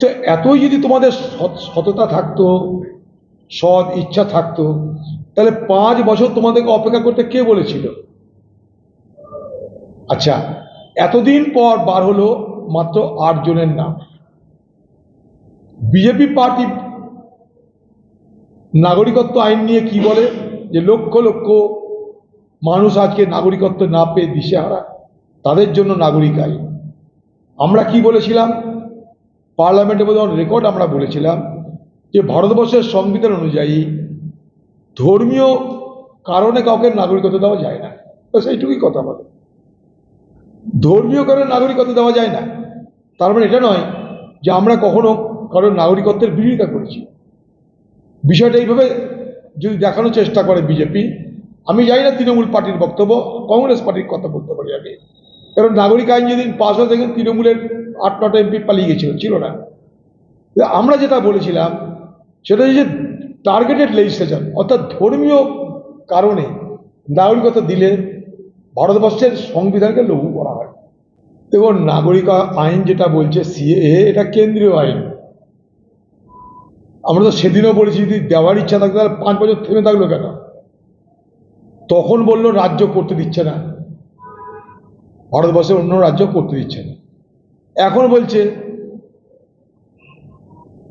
তো এতই যদি তোমাদের সততা থাকতো, সৎ ইচ্ছা থাকতো, তাহলে পাঁচ বছর তোমাদেরকে অপেক্ষা করতে কে বলেছিল? আচ্ছা এতদিন পর বার হলো মাত্র আট জনের নাম। বিজেপি পার্টি নাগরিকত্ব আইন নিয়ে কি বলে? যে লক্ষ লক্ষ মানুষ আজকে নাগরিকত্ব না পেয়ে দিশেহারা, তাদের জন্য নাগরিক আইন। আমরা কি বলেছিলাম? পার্লামেন্টে বোধহয় রেকর্ড আমরা বলেছিলাম যে ভারতবর্ষের সংবিধান অনুযায়ী ধর্মীয় কারণে কাউকে নাগরিকত্ব দেওয়া যায় না ব্যাস এইটুকুই কথা বলে। ধর্মীয় কারণে নাগরিকত্ব দেওয়া যায় না, তার মানে এটা নয় যে আমরা কখনো কারোর নাগরিকত্বের বিরোধিতা করেছি। বিষয়টা এইভাবে যদি দেখানোর চেষ্টা করে বিজেপি, আমি জানি না তৃণমূল পার্টির বক্তব্য, কংগ্রেস পার্টির কথা বলতে পারি আমি কারণ নাগরিক আইন যেদিন পাশ হয় দেখেন তৃণমূলের আট, নটা এমপি পালিয়ে গেছিল, ছিল না। আমরা যেটা বলেছিলাম, সেটা হচ্ছে যে টার্গেটেড লেজিসলেশন অর্থাৎ ধর্মীয় কারণে নাগরিকতা দিলে ভারতবর্ষের সংবিধানকে লঘু করা হয়। দেখুন, নাগরিক আইন যেটা বলছে, সিএ, এটা কেন্দ্রীয় আইন। আমরা তো সেদিনও বলেছি, যদি দেওয়ার ইচ্ছা থাকতো, তাহলে পাঁচ বছর থেমে থাকল কেন? তখন বলল, রাজ্য করতে দিচ্ছে না। ভারতবর্ষের অন্য রাজ্য করতে দিচ্ছে না। এখন বলছে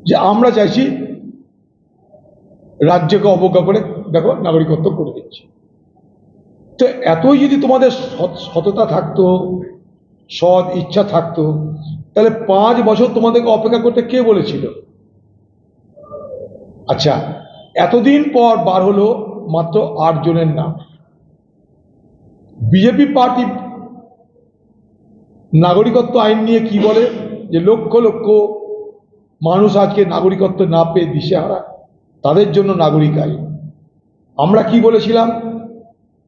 যে আমরা চাইছি রাজ্যকে অবজ্ঞা করে, দেখো, নাগরিকত্ব করে দিচ্ছি। তো এতই যদি তোমাদের সততা থাকতো, সৎ ইচ্ছা থাকতো, তাহলে পাঁচ বছর তোমাদেরকে অপেক্ষা করতে কে বলেছিল? আচ্ছা এতদিন পর বার হলো মাত্র আট জনের নাম। বিজেপি পার্টি নাগরিকত্ব আইন নিয়ে কি বলে? যে লক্ষ লক্ষ মানুষ আজকে নাগরিকত্ব না পেয়ে দিশেহারা। তাদের জন্য নাগরিক আইন। আমরা কি বলেছিলাম?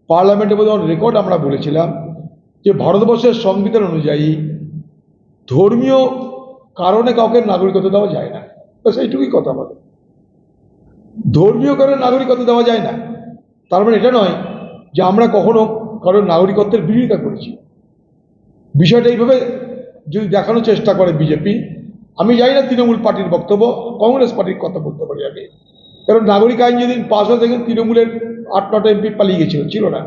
পার্লামেন্টে বোধহয় রেকর্ড আমরা বলেছিলাম যে ভারতবর্ষের সংবিধান অনুযায়ী ধর্মীয় কারণে কাউকে নাগরিকত্ব দেওয়া যায় না। ব্যাস, এইটুকুই কথা বলে ধর্মীয় কারণে নাগরিকত্ব দেওয়া যায় না। তার মানে এটা নয় যে আমরা কখনো কারোর নাগরিকত্বের বিরোধিতা করেছি। বিষয়টা এইভাবে যদি দেখানোর চেষ্টা করে বিজেপি, আমি জানি না তৃণমূল পার্টির বক্তব্য, কংগ্রেস পার্টির কথা বলতে পারি আমি কারণ নাগরিক আইন যেদিন পাশ হয় দেখেন তৃণমূলের আট নটা এমপি পালিয়ে গেছিল, ছিল না।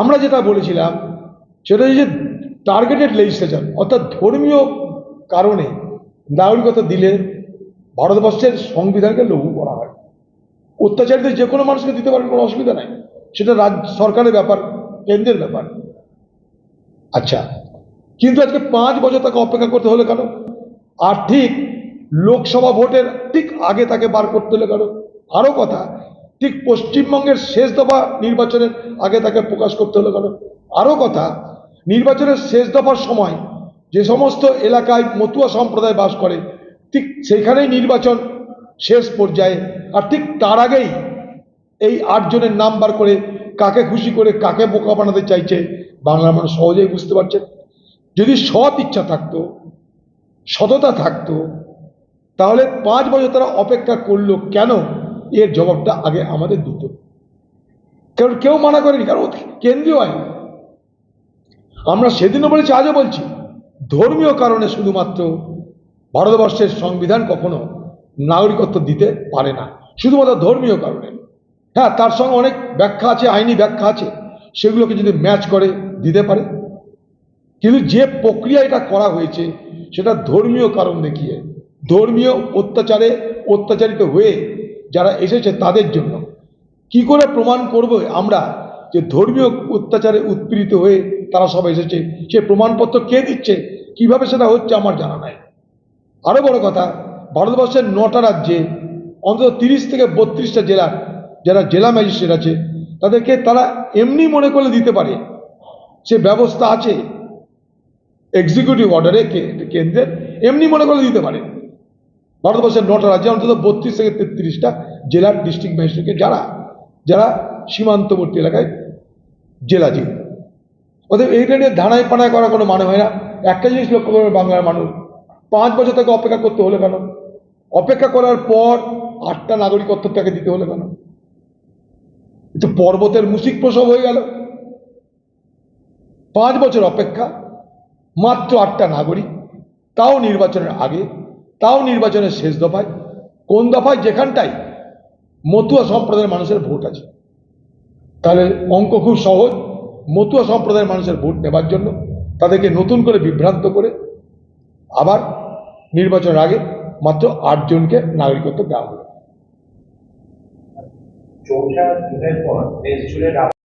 আমরা যেটা বলেছিলাম, সেটা যে টার্গেটেড লেজিসলেশন অর্থাৎ ধর্মীয় কারণে নাগরিকতা দিলে ভারতবর্ষের সংবিধানকে লঘু করা হয়। অত্যাচারীদের যে কোনো মানুষকে দিতে পারেন, কোনো অসুবিধা নাই। সেটা রাজ্য সরকারের ব্যাপার, কেন্দ্রের ব্যাপার। আচ্ছা কিন্তু আজকে পাঁচ বছর তাকে অপেক্ষা করতে হলো কেন? আর ঠিক লোকসভা ভোটের ঠিক আগে তাকে বার করতে হলো কেন? আরও কথা, ঠিক পশ্চিমবঙ্গের শেষ দফা নির্বাচনের আগে তাকে প্রকাশ করতে হলো কেন? আরও কথা, নির্বাচনের শেষ দফার সময় যে সমস্ত এলাকায় মতুয়া সম্প্রদায় বাস করে, ঠিক সেখানেই নির্বাচন শেষ পর্যায়ে, আর ঠিক তার আগেই এই আটজনের নাম বার করে কাকে খুশি করে কাকে বোকা বানাতে চাইছে বাংলার মানুষ সহজেই বুঝতে পারছে যদি সৎ ইচ্ছা থাকতো, সততা থাকতো, তাহলে পাঁচ বছর তারা অপেক্ষা করল কেন? এর জবাবটা আগে আমাদের দিত। কারণ কেউ মানা করেনি, কারণ কেন্দ্রীয় আইন। আমরা সেদিনও বলেছি, আজও বলছি, ধর্মীয় কারণে শুধুমাত্র ভারতবর্ষের সংবিধান কখনো নাগরিকত্ব দিতে পারে না। শুধুমাত্র ধর্মীয় কারণে। হ্যাঁ তার সঙ্গে অনেক ব্যাখ্যা আছে, আইনি ব্যাখ্যা আছে। সেগুলোকে যদি ম্যাচ করে, দিতে পারে। কিন্তু যে প্রক্রিয়া এটা করা হয়েছে, সেটা ধর্মীয় কারণ দেখিয়ে, ধর্মীয় অত্যাচারে অত্যাচারিত হয়ে যারা এসেছে তাদের জন্য। কি করে প্রমাণ করব আমরা যে ধর্মীয় অত্যাচারে উৎপীড়িত হয়ে তারা সব এসেছে? সে প্রমাণপত্র কে দিচ্ছে? কীভাবে সেটা হচ্ছে আমার জানা নাই। আরও বড় কথা, ভারতবর্ষের নটা রাজ্যে অন্তত তিরিশ থেকে বত্রিশটা জেলার যারা জেলা ম্যাজিস্ট্রেট আছে, তাদেরকে তারা এমনি মনে করলে দিতে পারে। সে ব্যবস্থা আছে এক্সিকিউটিভ অর্ডারে কেন্দ্রের, এমনি মনে করলে দিতে পারে। ভারতবর্ষের নটা রাজ্যে অন্তত বত্রিশ থেকে তেত্রিশটা জেলার ডিস্ট্রিক্ট ম্যাজিস্ট্রেটকে যারা যারা সীমান্তবর্তী এলাকায় জেলা ছিল অতএব এইটা নিয়ে ধানায় পানায় করার কোনো মানে হয় না। একটা জিনিস লক্ষ্য করবে বাংলার মানুষ। পাঁচ বছর তাকে অপেক্ষা করতে হলে কেন? অপেক্ষা করার পর আটটা নাগরিকত্ব তাকে দিতে হলে কেন? তো পর্বতের মুসিক প্রসব হয়ে গেল। পাঁচ বছর অপেক্ষা, মাত্র আটটা নাগরিক, তাও নির্বাচনের আগে, তাও নির্বাচনের শেষ দফায়, কোন দফায় যেখানটায় মতুয়া সম্প্রদায়ের মানুষের ভোট আছে। তাহলে অঙ্ক খুব সহজ, মতুয়া সম্প্রদায়ের মানুষের ভোট নেবার জন্য তাদেরকে নতুন করে বিভ্রান্ত করে আবার নির্বাচনের আগে মাত্র আটজনকে নাগরিকত্ব দেওয়া चौथा जो है कौन देश जुड़े